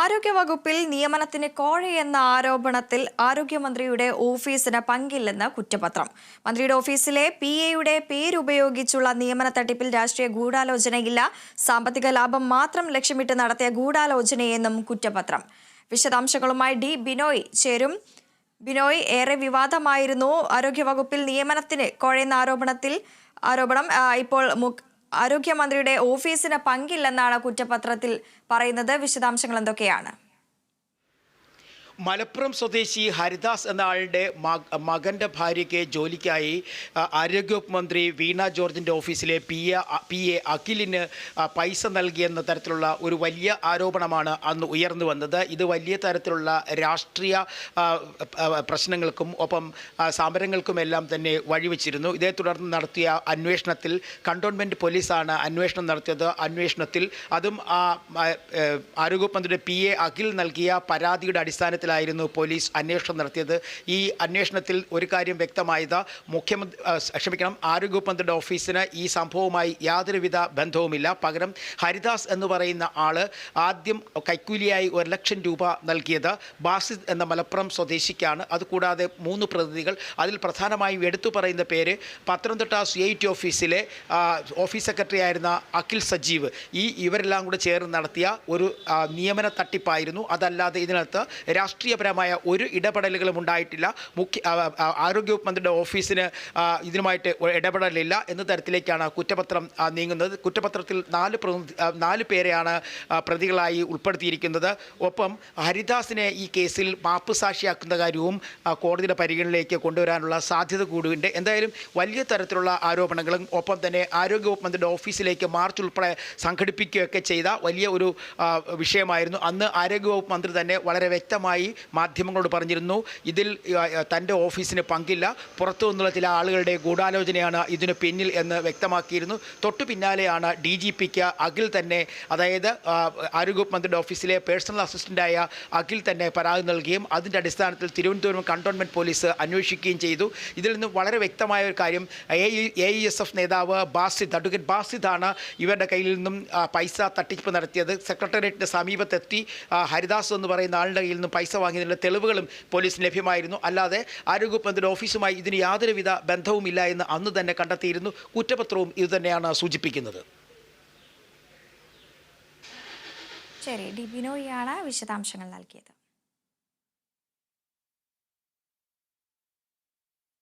ആരോഗ്യവകുപ്പിൽ നിയമനത്തിന് കോഴയെന്ന ആരോപണത്തിൽ ആരോഗ്യമന്ത്രിയുടെ ഓഫീസിന് പങ്കില്ലെന്ന് കുറ്റപത്രം. മന്ത്രിയുടെ ഓഫീസിലെ പി എയുടെ പേരുപയോഗിച്ചുള്ള നിയമന തട്ടിപ്പിൽ രാഷ്ട്രീയ ഗൂഢാലോചനയില്ല. സാമ്പത്തിക ലാഭം മാത്രം ലക്ഷ്യമിട്ട് നടത്തിയ ഗൂഢാലോചനയെന്നും കുറ്റപത്രം. വിശദാംശങ്ങളുമായി ഡി ബിനോയ് ചേരും. ബിനോയ് ഏറെ വിവാദമായിരുന്നു. ആരോഗ്യവകുപ്പിൽ നിയമനത്തിന് കോഴയെന്ന ആരോപണത്തിൽ ആരോപണം ഇപ്പോൾ ആരോഗ്യമന്ത്രിയുടെ ഓഫീസിന് പങ്കില്ലെന്നാണ് കുറ്റപത്രത്തിൽ പറയുന്നത്. വിശദാംശങ്ങൾ എന്തൊക്കെയാണ്? മലപ്പുറം സ്വദേശി ഹരിദാസ് എന്ന ആളുടെ മക- മകന്റെ ഭാര്യയ്ക്ക് ജോലിക്കായി ആരോഗ്യവകുപ്പ് മന്ത്രി വീണ ജോർജിന്റെ ഓഫീസിലെ പി എ പി എ അഖിലിന് പൈസ നൽകിയെന്ന തരത്തിലുള്ള ഒരു വലിയ ആരോപണമാണ് അന്ന് ഉയർന്നു വന്നത്. ഇത് വലിയ തരത്തിലുള്ള രാഷ്ട്രീയ പ്രശ്നങ്ങൾക്കും ഒപ്പം സമരങ്ങൾക്കുമെല്ലാം തന്നെ വഴിവെച്ചിരുന്നു. ഇതേ തുടർന്ന് നടത്തിയ അന്വേഷണത്തിൽ കണ്ടോൺമെന്റ് പോലീസാണ് അന്വേഷണം നടത്തിയത്. അന്വേഷണത്തിൽ അതും ആരോഗ്യവകുപ്പ് മന്ത്രിയുടെ പി എ അഖിൽ നൽകിയ പരാതിയുടെ അടിസ്ഥാനത്തിലായിരുന്നു പോലീസ് അന്വേഷണം നടത്തിയത്. ഈ അന്വേഷണത്തിൽ ഒരു കാര്യം വ്യക്തമായത്. മുഖ്യമന്ത്രി ക്ഷമിക്കണം ആരോഗ്യവകുപ്പ് മന്ത്രിയുടെ ഓഫീസിന് ഈ സംഭവവുമായി യാതൊരുവിധ ബന്ധവുമില്ല. പകരം ഹരിദാസ് എന്ന് പറയുന്ന ആൾ ആദ്യം കൈക്കൂലിയായി ഒരു ലക്ഷം രൂപ നൽകിയത് ബാസിദ് എന്ന മലപ്പുറം സ്വദേശിക്കാണ്. അതുകൂടാതെ മൂന്ന് പ്രതിനിധികൾ. അതിൽ പ്രധാനമായും എടുത്തു പറയുന്ന പേര് പത്തനംതിട്ട സി ഐ ടി ഓഫീസിലെ ഓഫീസ് സെക്രട്ടറി ആയിരുന്ന അഖിൽ സജീവ്. ഈ ഇവരെല്ലാം കൂടെ ചേർന്ന് നടത്തിയ ഒരു നിയമന തട്ടിപ്പായിരുന്നു. അതല്ലാതെ ഇതിനകത്ത് രാഷ്ട്രീയപരമായ ഒരു ഇടപെടലുകളും ഉണ്ടായിട്ടില്ല. മുഖ്യ ആരോഗ്യവകുപ്പ് മന്ത്രിയുടെ ഓഫീസിന് ഇതിനുമായിട്ട് ഇടപെടലില്ല എന്ന തരത്തിലേക്കാണ് കുറ്റപത്രം നീങ്ങുന്നത്. കുറ്റപത്രത്തിൽ നാല് നാല് പേരെയാണ് പ്രതികളായി ഉൾപ്പെടുത്തിയിരിക്കുന്നത്. ഒപ്പം ഹരിദാസിനെ ഈ കേസിൽ മാപ്പ് സാക്ഷിയാക്കുന്ന കാര്യവും കോടതിയുടെ പരിഗണനയിലേക്ക് കൊണ്ടുവരാനുള്ള സാധ്യത കൂടിയുണ്ട് എന്തായാലും വലിയ തരത്തിലുള്ള ആരോപണങ്ങളും ഒപ്പം തന്നെ ആരോഗ്യവകുപ്പ് മന്ത്രിയുടെ ഓഫീസിലേക്ക് മാർച്ച് ഉൾപ്പെടെ സംഘടിപ്പിക്കുകയൊക്കെ ചെയ്ത വലിയ ഒരു വിഷയമായിരുന്നു. അന്ന് ആരോഗ്യവകുപ്പ് മന്ത്രി തന്നെ വളരെ വ്യക്തമായി മാധ്യമങ്ങളോട് പറഞ്ഞിരുന്നു. ഇതിൽ തന്റെ ഓഫീസിന് പങ്കില്ല. പുറത്തു നിന്നുള്ള ചില ആളുകളുടെ ഗൂഢാലോചനയാണ് ഇതിന് പിന്നിൽ എന്ന് വ്യക്തമാക്കിയിരുന്നു. തൊട്ടു പിന്നാലെയാണ് ഡി ജി പിക്ക് അഖിൽ തന്നെ അതായത് ആരോഗ്യവകുപ്പ് മന്ത്രിയുടെ ഓഫീസിലെ പേഴ്സണൽ അസിസ്റ്റന്റായ അഖിൽ തന്നെ പരാതി നൽകുകയും അതിന്റെ അടിസ്ഥാനത്തിൽ തിരുവനന്തപുരം കണ്ടോൺമെന്റ് പോലീസ് അന്വേഷിക്കുകയും ചെയ്തു. ഇതിൽ നിന്ന് വളരെ വ്യക്തമായ ഒരു കാര്യം A A E S F നേതാവ് ബാസിദ് അഡ്വക്കേറ്റ് ബാസിദാണ് ഇവരുടെ കയ്യിൽ നിന്നും പൈസ തട്ടിപ്പ് നടത്തിയത്. സെക്രട്ടേറിയറ്റിന്റെ സമീപത്തെത്തി ഹരിദാസ് എന്ന് പറയുന്ന ആളുടെ കയ്യിൽ നിന്നും പൈസ വാങ്ങിയതിന്റെ തെളിവുകളും പോലീസിന് ലഭ്യമായിരുന്നു. അല്ലാതെ ആരോഗ്യവകുപ്പ് ഓഫീസുമായി ഇതിന് യാതൊരുവിധ ബന്ധവുമില്ല എന്ന് അന്ന് തന്നെ കണ്ടെത്തിയിരുന്നു. കുറ്റപത്രവും ഇതുതന്നെയാണ് സൂചിപ്പിക്കുന്നത്. ശരി ഡിബിനോയിയാണ് വിശദാംശങ്ങൾ നൽകിയത്.